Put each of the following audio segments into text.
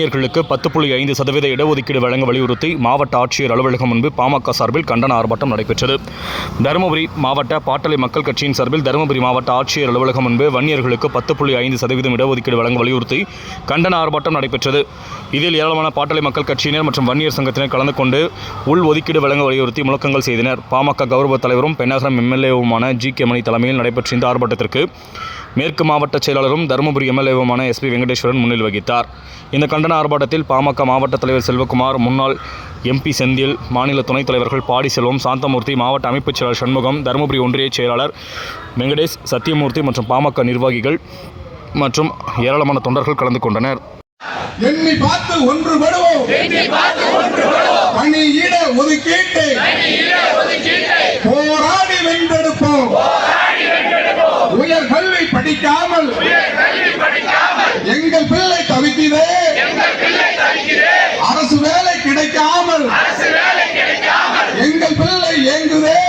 இளைஞர்களுக்கு பத்து புள்ளி ஐந்து சதவீத இடஒதுக்கீடு வழங்க வலியுறுத்தி மாவட்ட ஆட்சியர் அலுவலகம் முன்பு பாமக சார்பில் கண்டன ஆர்ப்பாட்டம் நடைபெற்றது. தருமபுரி மாவட்ட பாட்டாளி மக்கள் கட்சியின் சார்பில் தருமபுரி மாவட்ட ஆட்சியர் அலுவலகம் முன்பு வன்னியர்களுக்கு பத்து புள்ளி ஐந்து சதவீதம் இடஒதுக்கீடு வழங்க வலியுறுத்தி கண்டன ஆர்ப்பாட்டம் நடைபெற்றது. இதில் ஏராளமான பாட்டாளி மக்கள் கட்சியினர் மற்றும் வன்னியர் சங்கத்தினர் கலந்து கொண்டு உள் ஒதுக்கீடு வழங்க வலியுறுத்தி முழக்கங்கள் செய்தனர். பாமக கௌரவ தலைவரும் பெண்ணாகரம் எம்எல்ஏவுமான ஜி கே மணி தலைமையில் நடைபெற்ற இந்த ஆர்ப்பாட்டத்திற்கு மேற்கு மாவட்ட செயலாளரும் தருமபுரி எம்எல்ஏவுமான எஸ்பி வெங்கடேஸ்வரன் முன்னில் வகித்தார். இந்த கண்டன ஆர்ப்பாட்டத்தில் பாமக மாவட்ட தலைவர் செல்வகுமார் முன்னாள் எம்பி செந்தில் மாநில துணைத் தலைவர்கள் பாடி செல்வம் சாந்தமூர்த்தி மாவட்ட அமைப்புச் செயலாளர் சண்முகம் தருமபுரி ஒன்றிய செயலாளர் வெங்கடேஷ் சத்தியமூர்த்தி மற்றும் பாமக நிர்வாகிகள் மற்றும் ஏராளமான தொண்டர்கள் கலந்து கொண்டனர். எண்ணி பார்த்து ஒன்றுபடுவோம் பணி இட ஒதுக்கீட்டை. போராடி வென்றெடுப்போம். படிக்காமல் எங்கள் பிள்ளை தவிக்குதே அரசு வேலை கிடைக்காமல் எங்கள் பிள்ளை ஏங்குதே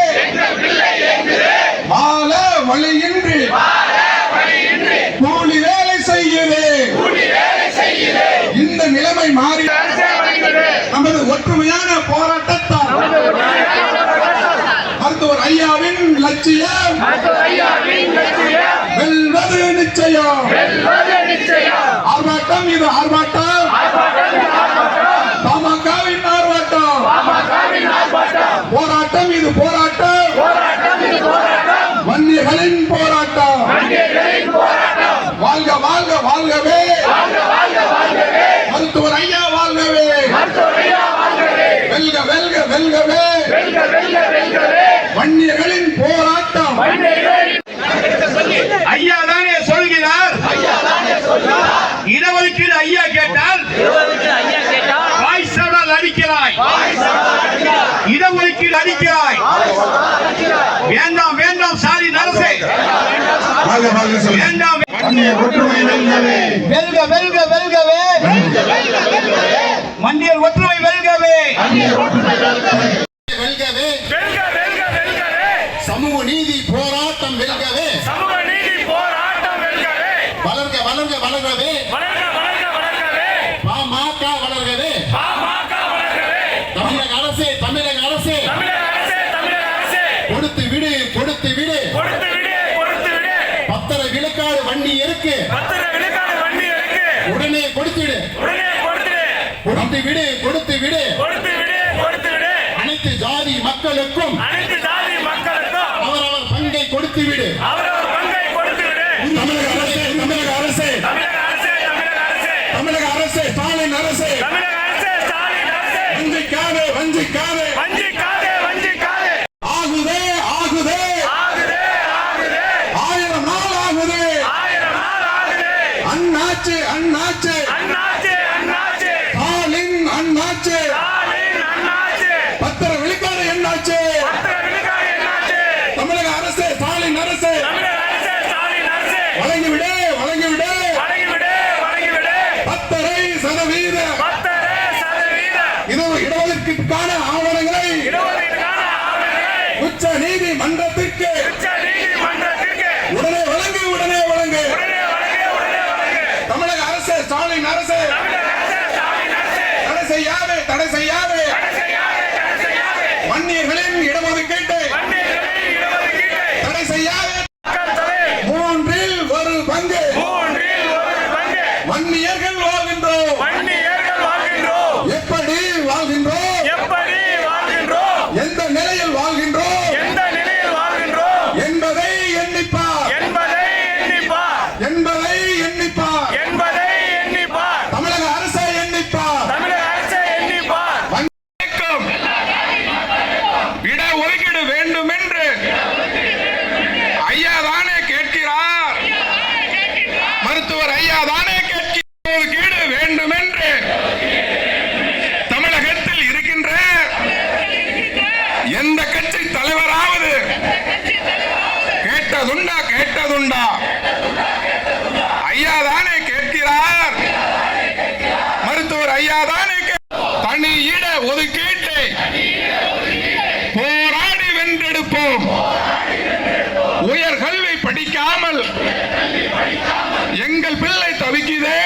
வாழ வழியின்றி கூலி வேலை செய்யுதே இந்த நிலைமை மாறி நமது ஒற்றுமையான போராட்டத்தால் மருத்துவர் ஐயாவின் லட்சியம். வெல்வது நிச்சயம். ஆர்ப்பாட்டம் இது ஆர்ப்பாட்டம். பாமகவின் ஆர்ப்பாட்டம். போராட்டம் இது போராட்டம். வன்னியர்களின் போராட்டம். வாழ்க வாழ்க வாழ்கவே. மருத்துவர் ஐயா வாழ்கவே. வெல்க வெல்க வெல்கவே. வன்னியர்களின் போராட்டம். ஐயா தானே சொல்கிறார். இடஒதுக்கீடு ஐயா கேட்டால் வாய்ஸால் அடிக்கிறாய். இடஒதுக்கீடு அடிக்கிறாய். வேண்டாம் வேண்டாம் சாரி நரசே. வேண்டாம் ஒற்றுமை வெல்கவே. வெல்க வெல்க வெல்கவே. மண்டியல் ஒற்றுமை வெல்கவே வெல்க வெல்க வெல்கவே சமூக நீதி போராட்டம் வெல்கவே சமூக நீதி போராட்டம் வெல்கவே வளர்க வளர்க வளர்கவே வளர்க வளர்க வளர்கவே பாமக வளர்கவே பாமக வளர்கவே தமிழக அரசே தமிழக அரசே தமிழக அரசே தமிழக அரசே கொடுத்து விடு கொடுத்து விடு கொடுத்து விடு கொடுத்து விடு பத்தரை விழுக்காடு வண்டி இருக்கு பத்திர விழுக்காடு வண்டி இருக்கு உடனே கொடுத்துடு உடனே கொடுத்துடு கொடுத்து விடு கொடுத்து விடு. கொடுத்து விடு கொடுத்து விடு. அனைத்து ஜாதி மக்களுக்கும் அனைத்து ஜாதி மக்களுக்கும் அவரவர் பங்கை கொடுத்து விடு. அவரவர் பங்கை கொடுத்து விடு தமிழக அரசே தமிழக அரசே தமிழக அரசே தமிழக அரசே தமிழக அரசே ஸ்டாலின் அரசே தமிழக அரசே ஸ்டாலின் அரசே வஞ்சிக்காதே வஞ்சிக்காதே வஞ்சிக்காதே வஞ்சிக்காதே ஆகுதே ஆகுதே ஆகுதே ஆகுதே ஆயிரம் நாள் ஆகுதே ஆயிரம் நாள் ஆகுதே அண்ணாச்சு அண்ணாச்சு. அண்ணாச்சே அண்ணாச்சே. ஸ்டாலின் அண்ணாச்சு. ஸ்டாலின் அண்ணாச்சே. பத்திர விழுக்காடு என்னாச்சு? பத்திர விழுக்காடு என்னாச்சே? தமிழக அரசே ஸ்டாலின் அரசே. தமிழக அரசே ஸ்டாலின் அரசே. வழங்கி விடு வழங்கி விடு வழங்கி விடு வழங்கி விடு பத்தரை சதவீத. பத்தரை சதவீத. இது இடஒதுக்கீட்டுக்கான ஆவணங்களை இருபதுக்கான ஆவணங்களை. உச்ச நீதிமன்றத்திற்கு கேட்டதுண்டா ஐயா தானே கேட்கிறார். மருத்துவர் ஐயா தானே தனி இட ஒதுக்கீட்டை போராடி வென்றெடுப்போம். உயர்கல்வி படிக்காமல் எங்கள் பிள்ளை தவிக்குதே.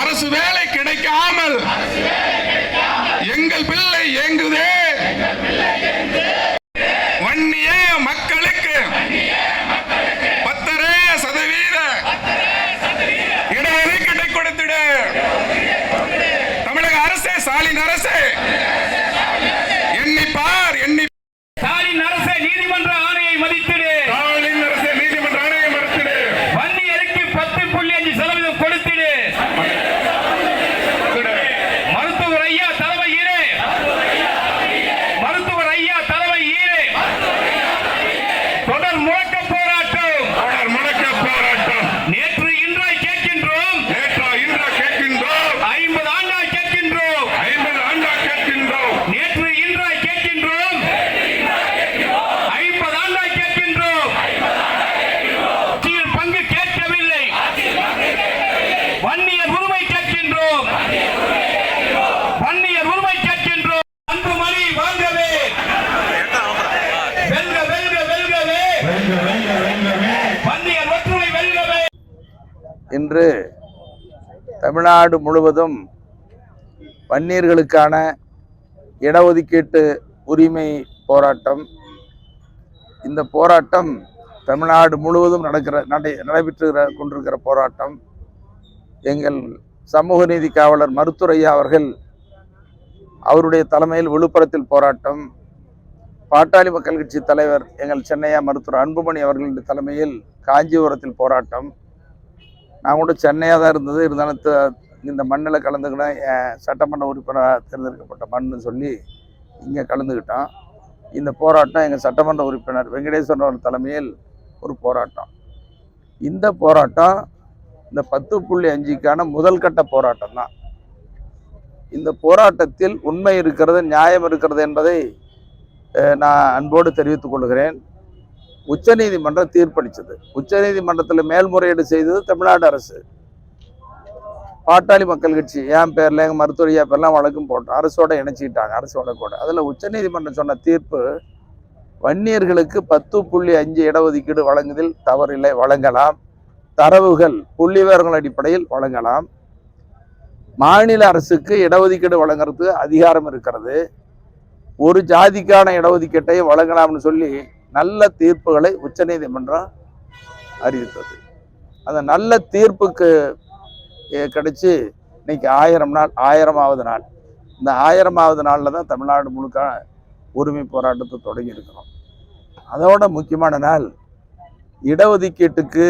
அரசு வேலை கிடைக்காமல் எங்கள் பிள்ளை இயங்குதே தமிழ்நாடு முழுவதும் வன்னியர்களுக்கான இடஒதுக்கீட்டு உரிமை போராட்டம். இந்த போராட்டம் தமிழ்நாடு முழுவதும் நடக்கிற நடை நடைபெற்று கொண்டிருக்கிற போராட்டம். எங்கள் சமூக நீதி காவலர் மருத்துரையா அவர்கள் அவருடைய தலைமையில் விழுப்புரத்தில் போராட்டம். பாட்டாளி மக்கள் கட்சி தலைவர் எங்கள் சென்னையா மருத்துவர் அன்புமணி அவர்களுடைய தலைமையில் காஞ்சிபுரத்தில் போராட்டம். நான் கூட சென்னையாக தான் இருந்தது. இருந்தாலும் த- இந்த மண்ணில் கலந்துக்கிட்டேன் என் சட்டமன்ற உறுப்பினராக தேர்ந்தெடுக்கப்பட்ட மண்ணுன்னு சொல்லி இங்கே கலந்துக்கிட்டோம் இந்த போராட்டம் எங்கள் சட்டமன்ற உறுப்பினர் வெங்கடேஸ்வரன் தலைமையில் ஒரு போராட்டம். இந்த போராட்டம் இந்த பத்து புள்ளி அஞ்சுக்கான முதல் கட்ட போராட்டம் தான். இந்த போராட்டத்தில் உண்மை இருக்கிறது நியாயம் இருக்கிறது என்பதை நான் அன்போடு தெரிவித்துக் கொள்கிறேன். உச்சநீதிமன்றம் தீர்ப்பளித்தது. உச்சநீதிமன்றத்தில் மேல்முறையீடு செய்தது தமிழ்நாடு அரசு. பாட்டாளி மக்கள் கட்சி என் பேரில் எங்கள் மருத்துவரையா பேர்லாம் வழக்கும் போட்டோம் அரசோட இணைச்சிக்கிட்டாங்க அரசோட கூட. அதில் உச்சநீதிமன்றம் சொன்ன தீர்ப்பு வன்னியர்களுக்கு பத்து புள்ளி அஞ்சு இடஒதுக்கீடு வழங்குதில் தவறில்லை வழங்கலாம். தரவுகள் புள்ளிவரங்கள் அடிப்படையில் வழங்கலாம். மாநில அரசுக்கு இடஒதுக்கீடு வழங்குறதுக்கு அதிகாரம் இருக்கிறது. ஒரு ஜாதிக்கான இடஒதுக்கீட்டை வழங்கலாம்னு சொல்லி நல்ல தீர்ப்புகளை உச்சநீதிமன்றம் அறிவித்தது. அந்த நல்ல தீர்ப்புக்கு கிடைச்சி இன்னைக்கு ஆயிரம் நாள் ஆயிரமாவது நாள். இந்த ஆயிரமாவது நாளில் தான் தமிழ்நாடு முழுக்க உரிமை போராட்டத்தை தொடங்கி இருக்கிறோம். அதோட முக்கியமான நாள் இடஒதுக்கீட்டுக்கு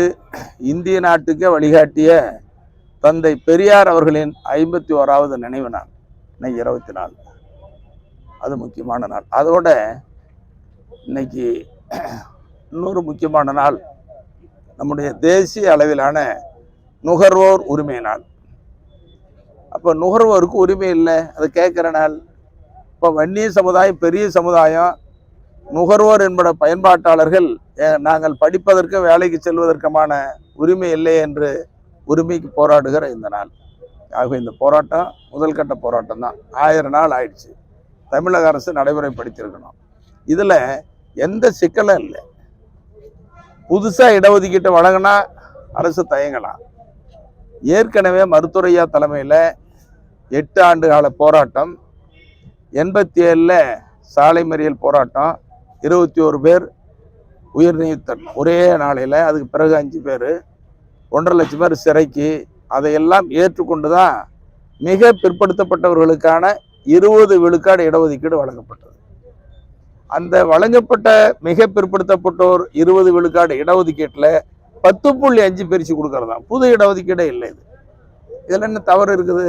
இந்திய நாட்டுக்கே வழிகாட்டிய தந்தை பெரியார் அவர்களின் ஐம்பத்தி ஓராவது நினைவு நாள் இன்னைக்கு இருபத்தி நாலு. அது முக்கியமான நாள். அதோட இன்னைக்கு இன்னொரு முக்கியமான நாள் நம்முடைய தேசிய அளவிலான நுகர்வோர் உரிமை நாள். அப்போ நுகர்வோருக்கு உரிமை இல்லை அது கேட்குற நாள். இப்போ வன்னிய சமுதாயம் பெரிய சமுதாயம் நுகர்வோர் என்பட பயன்பாட்டாளர்கள் நாங்கள் படிப்பதற்கு வேலைக்கு செல்வதற்குமான உரிமை இல்லை என்று உரிமைக்கு போராடுகிற இந்த நாள். ஆக இந்த போராட்டம் முதல் கட்ட போராட்டம் தான் ஆயிரம் நாள் ஆயிடுச்சு. தமிழக அரசு நடைமுறைப்படுத்தியிருக்கணும். இதில் எந்த சிக்கலும் இல்லை. புதுசாக இடஒதுக்கீட்டை வழங்கினா அரசு தயங்கலாம். ஏற்கனவே மருத்துவரையா தலைமையில் எட்டு ஆண்டு கால போராட்டம் எண்பத்தி ஏழில் சாலை மறியல் போராட்டம் இருபத்தி ஒரு பேர் உயிர் நீத்தன் ஒரே நாளையில் அதுக்கு பிறகு அஞ்சு பேர் ஒன்றரை லட்சம் பேர் சிறைக்கு அதையெல்லாம் ஏற்றுக்கொண்டு தான் மிக பிற்படுத்தப்பட்டவர்களுக்கான இருபது விழுக்காடு இடஒதுக்கீடு வழங்கப்பட்டது. அந்த வழங்கப்பட்ட மிக பிற்படுத்தப்பட்டோர் இருபது விழுக்காடு இடஒதுக்கீட்டில் பத்து புள்ளி அஞ்சு பிரித்து கொடுக்கறதா புது இடஒதுக்கீடே இல்லை இது. இதில் என்ன தவறு இருக்குது?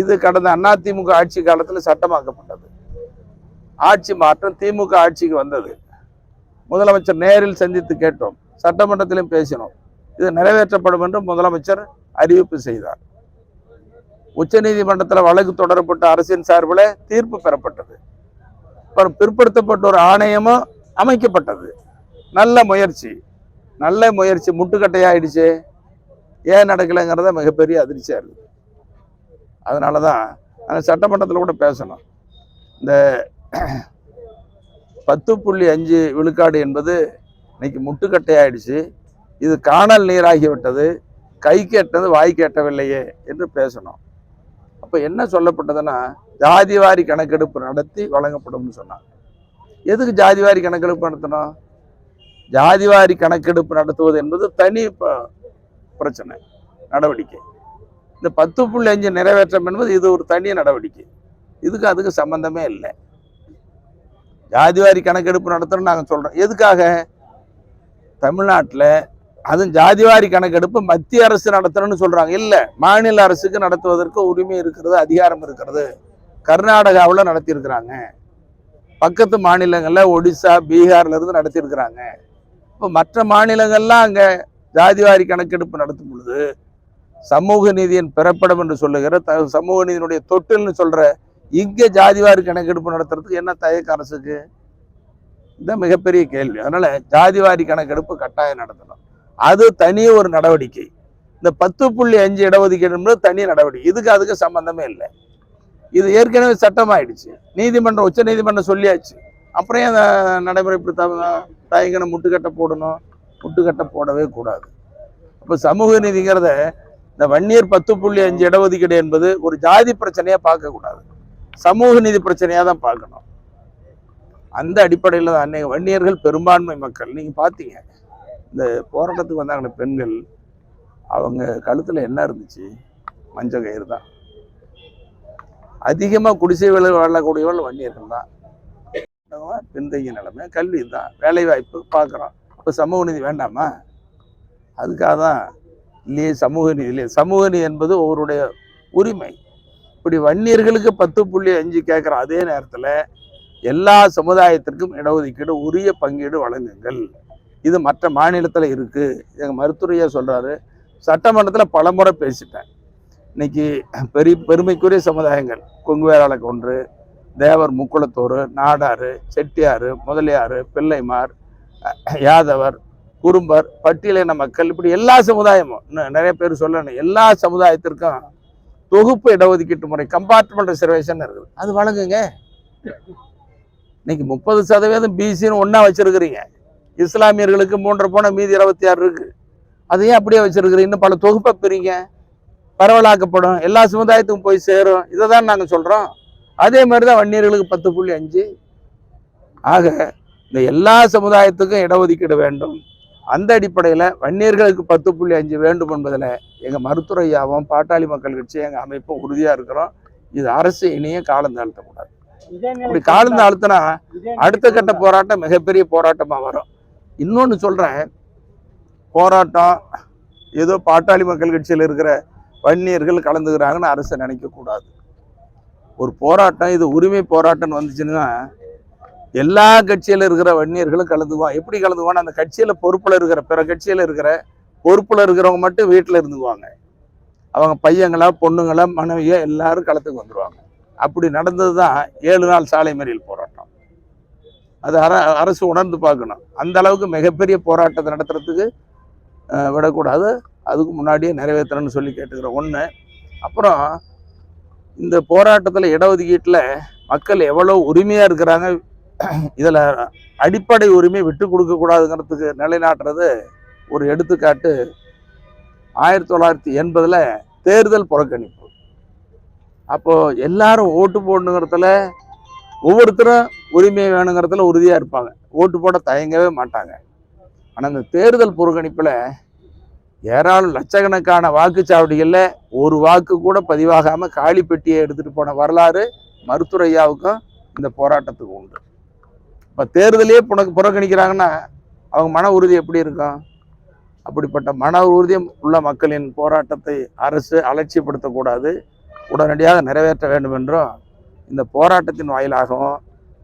இது கடந்த அதிமுக ஆட்சி காலத்தில் சட்டமாக்கப்பட்டது. ஆட்சி மாற்றம் திமுக ஆட்சிக்கு வந்தது. முதலமைச்சர் நேரில் சந்தித்து கேட்டோம். சட்டமன்றத்திலும் பேசினோம். இது நிறைவேற்றப்படும் என்று முதலமைச்சர் அறிவிப்பு செய்தார். உச்சநீதிமன்றத்தில் வழக்கு தொடரப்பட்ட அரசின் சார்பில் தீர்ப்பு பெறப்பட்டது. பிற்படுத்தப்பட்ட ஒரு ஆணையமும் அமைக்கப்பட்டது. நல்ல முயற்சி. நல்ல முயற்சி. முட்டுக்கட்டையாயிடுச்சு. ஏன் நடக்கலைங்கிறத மிகப்பெரிய அதிர்ச்சியாக இருக்குது அதனால தான் நாங்கள் சட்டமன்றத்தில் கூட பேசணும். இந்த பத்து புள்ளி அஞ்சு விழுக்காடு என்பது இன்னைக்கு முட்டுக்கட்டையாயிடுச்சு. இது காணல் நீராகிவிட்டது. கை கேட்டது வாய் கேட்டவில்லையே என்று பேசணும். அப்போ என்ன சொல்லப்பட்டதுன்னா ஜாதிவாரி கணக்கெடுப்பு நடத்தி வழங்கப்படும்னு சொன்னாங்க. எதுக்கு ஜாதிவாரி கணக்கெடுப்பு நடத்தணும்? ஜாதிவாரி கணக்கெடுப்பு நடத்துவது என்பது தனி பிரச்சனை நடவடிக்கை. இந்த பத்து புள்ளி அஞ்சு நிறைவேற்றம் என்பது இது ஒரு தனி நடவடிக்கை. இதுக்கு அதுக்கு சம்பந்தமே இல்லை. ஜாதிவாரி கணக்கெடுப்பு நடத்தணும்னு நாங்கள் சொல்கிறோம் எதுக்காக? தமிழ்நாட்டில் அதுவும் ஜாதிவாரி கணக்கெடுப்பு மத்திய அரசு நடத்தணும்னு சொல்கிறாங்க இல்லை மாநில அரசுக்கு நடத்துவதற்கு உரிமை இருக்கிறது அதிகாரம் இருக்கிறது. கர்நாடகாவில் நடத்தியிருக்கிறாங்க. பக்கத்து மாநிலங்களில் ஒடிசா பீகார்ல இருந்து நடத்தியிருக்கிறாங்க. இப்போ மற்ற மாநிலங்கள்லாம் அங்க ஜாதிவாரி கணக்கெடுப்பு நடத்தும் பொழுது சமூக நீதியின் பிறப்பிடம் என்று சொல்லுகிற த சமூக நீதியினுடைய தொட்டில்னு சொல்ற இங்கே ஜாதிவாரி கணக்கெடுப்பு நடத்துறதுக்கு என்ன தயக்க அரசுக்கு? இதுதான் மிகப்பெரிய கேள்வி. அதனால ஜாதிவாரி கணக்கெடுப்பு கட்டாயம் நடத்தணும். அது தனி ஒரு நடவடிக்கை. இந்த பத்து புள்ளி அஞ்சு இடஒதுக்கீடு தனி நடவடிக்கை. இதுக்கு அதுக்கு சம்பந்தமே இல்லை. இது ஏற்கனவே சட்டமாயிடுச்சு. நீதிமன்றம் உச்ச நீதிமன்றம் சொல்லியாச்சு. அப்புறம் அந்த அதை நடைமுறைப்படுத்தாம தயங்கணும் முட்டுக்கட்டை போடணும்? முட்டுக்கட்டை போடவே கூடாது. அப்போ சமூக நீதிங்கிறத இந்த வன்னியர் பத்து புள்ளி அஞ்சு இடஒதுக்கீடு என்பது ஒரு ஜாதி பிரச்சனையாக பார்க்கக்கூடாது சமூக நீதி பிரச்சனையாக தான் பார்க்கணும். அந்த அடிப்படையில் தான் அன்னைக்கு வன்னியர்கள் பெரும்பான்மை மக்கள். நீங்கள் பார்த்தீங்க இந்த போராட்டத்துக்கு வந்தாங்க பெண்கள் அவங்க கழுத்தில் என்ன இருந்துச்சு? மஞ்சள் கயிறு தான். அதிகமாக குடிசை வேலை வாழக்கூடியவர்கள் வன்னியர்கள் தான். பின்தங்கிய நிலைமை கல்வி தான். வேலைவாய்ப்பு பார்க்குறோம். அப்போ சமூக நீதி வேண்டாமா? அதுக்காக தான் இல்லையே சமூக நீதி இல்லையே. சமூக நீதி என்பது ஒவ்வொருடைய உரிமை. இப்படி வன்னியர்களுக்கு பத்து புள்ளி அஞ்சு கேட்குறோம் அதே நேரத்தில் எல்லா சமுதாயத்திற்கும் இடஒதுக்கீடு உரிய பங்கீடு வழங்குங்கள். இது மற்ற மாநிலத்தில் இருக்குது எங்கள் மருத்துவரையா சொல்கிறாரு சட்டமன்றத்தில் பலமுறை பேசிட்டேன். இன்னைக்கு பெரிய பெருமைக்குரிய சமுதாயங்கள் கொங்கு ஒன்று கொன்று தேவர் முக்குளத்தூர் நாடாறு செட்டியார் முதலியார் பிள்ளைமார் யாதவர் குறும்பர் பட்டியலின மக்கள் இப்படி எல்லா சமுதாயமும் இன்னும் நிறைய பேர் சொல்லணும் எல்லா சமுதாயத்திற்கும் தொகுப்பு இடஒதுக்கீட்டு முறை கம்பார்ட்மெண்ட் ரிசர்வேஷன் இருக்குது. அது வழங்குங்க. இன்னைக்கு முப்பது சதவீதம் பிசின்னு ஒன்றா வச்சிருக்கிறீங்க. இஸ்லாமியர்களுக்கு மூன்றரை போன மீதி இருபத்தி ஆறு இருக்கு. அதையே அப்படியே வச்சிருக்கிறீங்க. இன்னும் பல தொகுப்பை பிரிங்க. பரவலாக்கப்படும். எல்லா சமுதாயத்துக்கும் போய் சேரும். இதை தான் நாங்கள் சொல்றோம். அதே மாதிரி தான் வன்னியர்களுக்கு பத்து புள்ளி அஞ்சு. ஆக இந்த எல்லா சமுதாயத்துக்கும் இடஒதுக்கீடு வேண்டும். அந்த அடிப்படையில் வன்னியர்களுக்கு பத்து புள்ளி அஞ்சு வேண்டும் என்பதில் எங்கள் மருத்துவரையாவும் பாட்டாளி மக்கள் கட்சி எங்கள் அமைப்பும் உறுதியாக இருக்கிறோம். இது அரசு இனியும் காலம் தாழ்த்தக்கூடாது. இப்படி காலம் தாழ்த்தினா அடுத்த கட்ட போராட்டம் மிகப்பெரிய போராட்டமாக வரும். இன்னொன்று சொல்கிறேன் போராட்டம் ஏதோ பாட்டாளி மக்கள் கட்சியில் இருக்கிற வன்னியர்கள் கலந்துக்கிறாங்கன்னு அரசு நினைக்கக்கூடாது. ஒரு போராட்டம் இது உரிமை போராட்டம்னு வந்துச்சுன்னா எல்லா கட்சியில் இருக்கிற வன்னியர்களும் கலந்துக்குவான் எப்படி கலந்துக்குவான் அந்த கட்சியில் பொறுப்பில் இருக்கிற பிற கட்சியில் இருக்கிற பொறுப்பில் இருக்கிறவங்க மட்டும் வீட்டில் இருந்துக்குவாங்க அவங்க பையங்களா பொண்ணுங்களா மனைவியோ எல்லாரும் களத்துக்கு வந்துடுவாங்க அப்படி நடந்தது தான் ஏழு நாள் சாலை மறியல் போராட்டம். அது அர அரசு உணர்ந்து பார்க்கணும். அந்த அளவுக்கு மிகப்பெரிய போராட்டத்தை நடத்துறதுக்கு விடக்கூடாது. அதுக்கு முன்னாடியே நிறைவேற்றணும்னு சொல்லி கேட்டுக்கிறோம் ஒன்று அப்புறம் இந்த போராட்டத்தில் இடஒதுக்கீட்டில் மக்கள் எவ்வளோ உரிமையாக இருக்கிறாங்க இதில் அடிப்படை உரிமை விட்டு கொடுக்கக்கூடாதுங்கிறதுக்கு நிலைநாட்டுறது ஒரு எடுத்துக்காட்டு. ஆயிரத்தி தொள்ளாயிரத்தி எண்பதில் தேர்தல் புறக்கணிப்பு. அப்போது எல்லாரும் ஓட்டு போடணுங்கிறதுல ஒவ்வொருத்தரும் உரிமை வேணுங்கிறதுல உறுதியாக இருப்பாங்க. ஓட்டு போட தயங்கவே மாட்டாங்க. ஆனால் இந்த தேர்தல் புறக்கணிப்பில் ஏராளம் லட்சக்கணக்கான வாக்குச்சாவடிகளில் ஒரு வாக்கு கூட பதிவாகாமல் காலி பெட்டியை எடுத்துகிட்டு போன வரலாறு மருத்துவரையாவுக்கும் இந்த போராட்டத்துக்கு உண்டு. இப்போ தேர்தலையே புனக்கு புறக்கணிக்கிறாங்கன்னா அவங்க மன உறுதி எப்படி இருக்கும்? அப்படிப்பட்ட மன உறுதி உள்ள மக்களின் போராட்டத்தை அரசு அலட்சியப்படுத்தக்கூடாது. உடனடியாக நிறைவேற்ற வேண்டும் என்றும் இந்த போராட்டத்தின் வாயிலாகவும்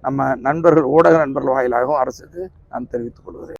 நம்ம நண்பர்கள் ஊடக நண்பர்கள் வாயிலாகவும் அரசுக்கு நான் தெரிவித்துக் கொள்கிறேன்.